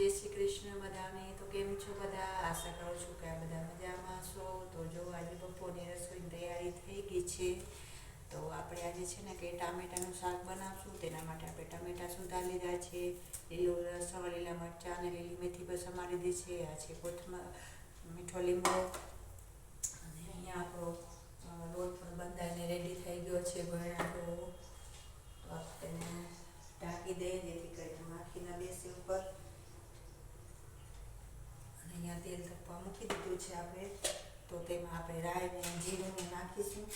જય શ્રી કૃષ્ણ બધાને. તો કેમ છો બધા? આશા કરું છું કે બધા મજામાં છો. તો જો આજે બપોરની રસોઈની તૈયારી થઈ ગઈ છે, તો આપણે આજે છે ને કે ટામેટાનું શાક બનાવશું. તેના માટે આપણે ટામેટા સુધા લીધા છે, લીલો લસણ, લીલા મરચાં અને લીલી મેથી બસ અમારી લીધી છે. આ છે કોથમર મીઠો લીંબો. અને અહીંયા આપણો લોટ પણ બંધાઈને રેડી થઈ ગયો છે ભરણાનો તો આપણે તેને ઢાંકી દઈએ, જેથી કરીને માખી ના બેસે ઉપર. અહીંયા તેલ તપવા મૂકી દીધું છે આપણે. તો તેમાં આપણે રાઈ ને જીરું નાખીશું.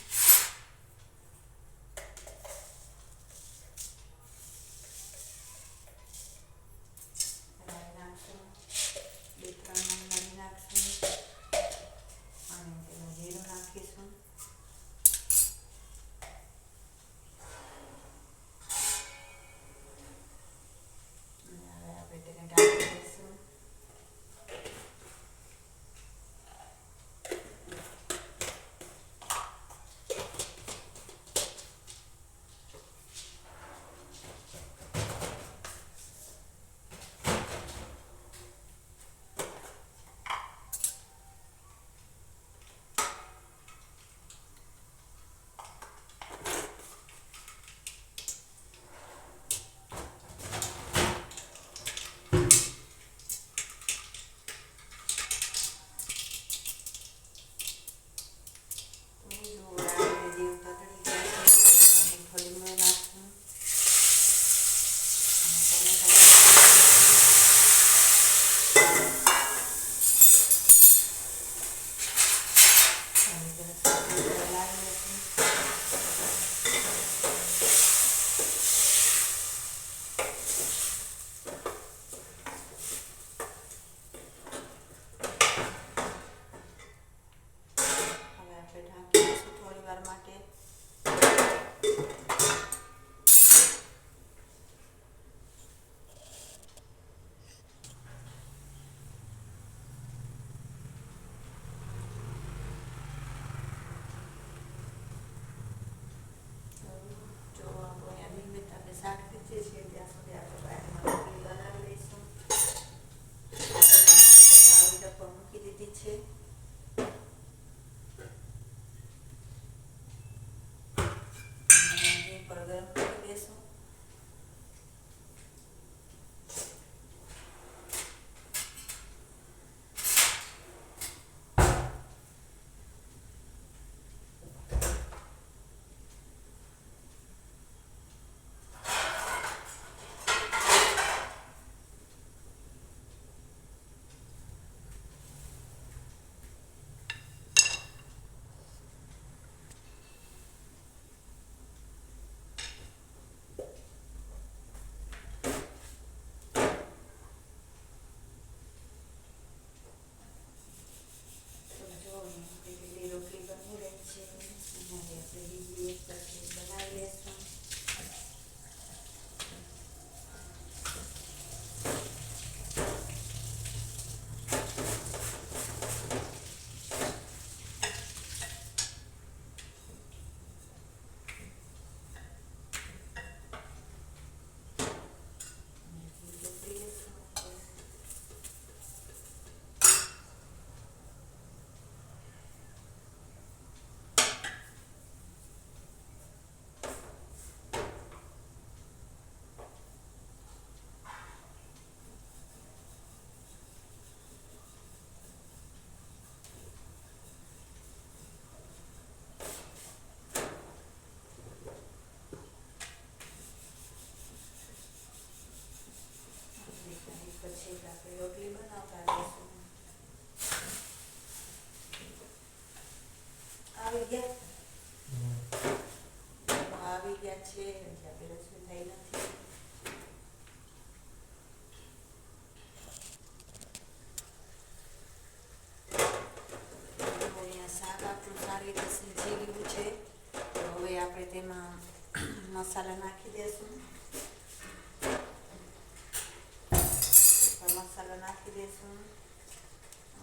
મસાલો નાખી દઈશું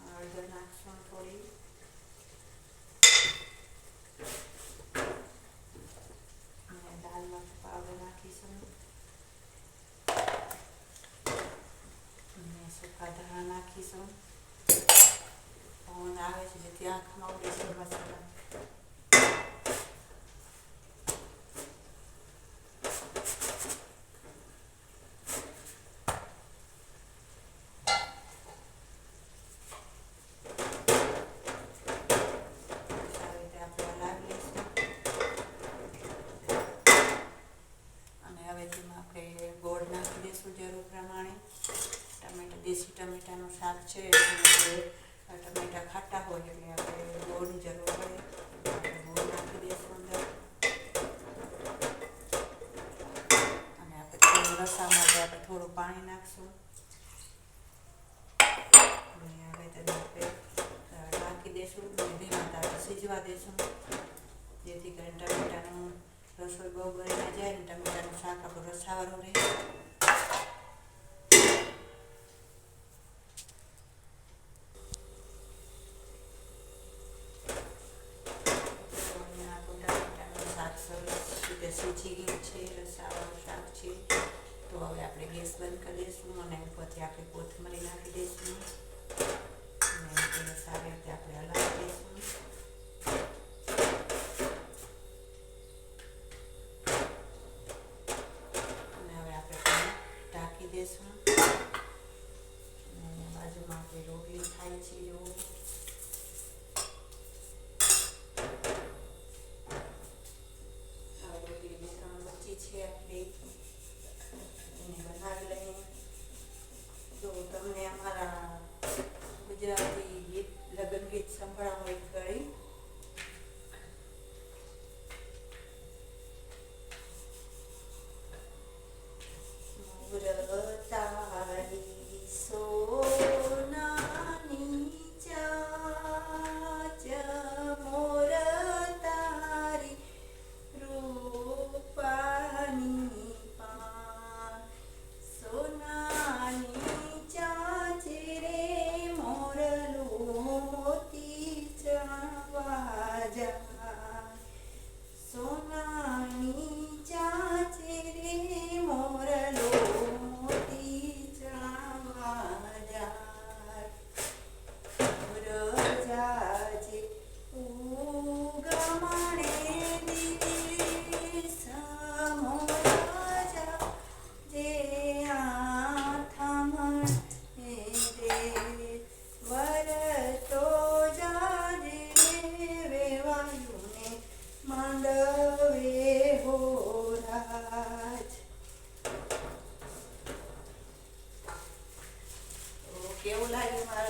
હળદર નાખશું થોડી અને દાલ મરચ પાવડર નાખીશું અને આવે છે જેથી આંખમાં ઉડે છે મસાલા સારી રીતે આપણે હલાવી લઈશું અને હવે તેમાં આપણે ગોળ નાખી દઈશું જરૂર પ્રમાણે ટમેટા દેશી ટમેટાનું શાક છે ટમેટા ખાટા હોય એટલે આપણે ગોળની જરૂર પડે. ગોળ નાખી દઈશું અંદર. અને આપણે રસા માટે આપણે થોડું પાણી નાખશું. અને ધીમા તાપે સીજવા દેશું જેથી કરીને ટમેટાનું રસોઈ બહુ બળી ના જાય ને ટમેટાનું શાક આપણું રસાવાળું રહે તો અહીંયા આપણું ટમેટાનું શાક સરસ રીતે સીજી ગયું છે રસાવાળું શાક છે તો હવે આપણે ગેસ બંધ કરી પછી આપણે કોથમરી નાખી દઈશું.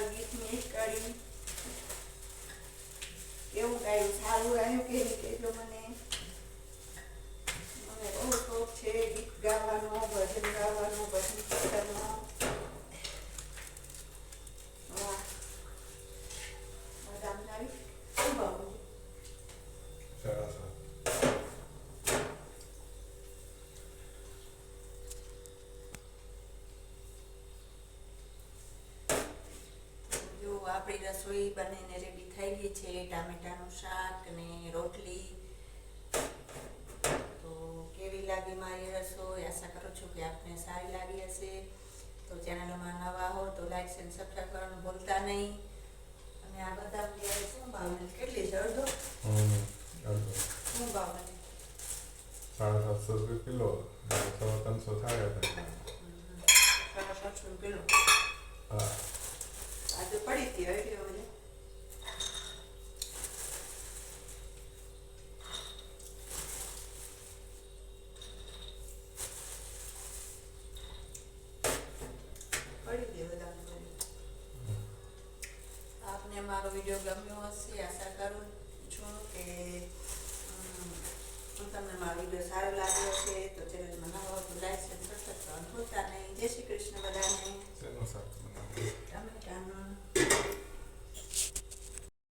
મારું ગીત મિસ કરી કેવું ગાયું સારું રહ્યું કે કહેજો મને મને બહુ શોખ છે ગીત ગાવાનો, ભજન ગાવાનો ભજન કીર્તનનો વાહ બધા આવી શું ભાવું સરસ જો આપણી રસોઈ બનીને રેડી થઈ ગઈ છે ટામેટાનું શાક ને રોટલી. તો કેવી લાગી મારી રસોઈ? આશા કરું છું કે આપને સારી લાગી હશે. તો ચેનલમાં નવા હો તો લાઈક અને સબસ્ક્રાઈબ કરવાનું ભૂલતા નહીં. અને આ બધા અત્યારે શું ભાવ કેટલી છે? અડધો? શું ભાવ સાડા સાતસો રૂપિયા કિલો. સવા ત્રણસો થાય તમને મારો વીડિયો ગમ્યો હશે આશા કરું છું કે તમને મારો વીડિયો સારો લાગ્યો હશે તો ચેનલમાં નવો લાઈક છે કરવાનું ભૂલતા નહીં જય શ્રી કૃષ્ણ બધાને ટમેટાનું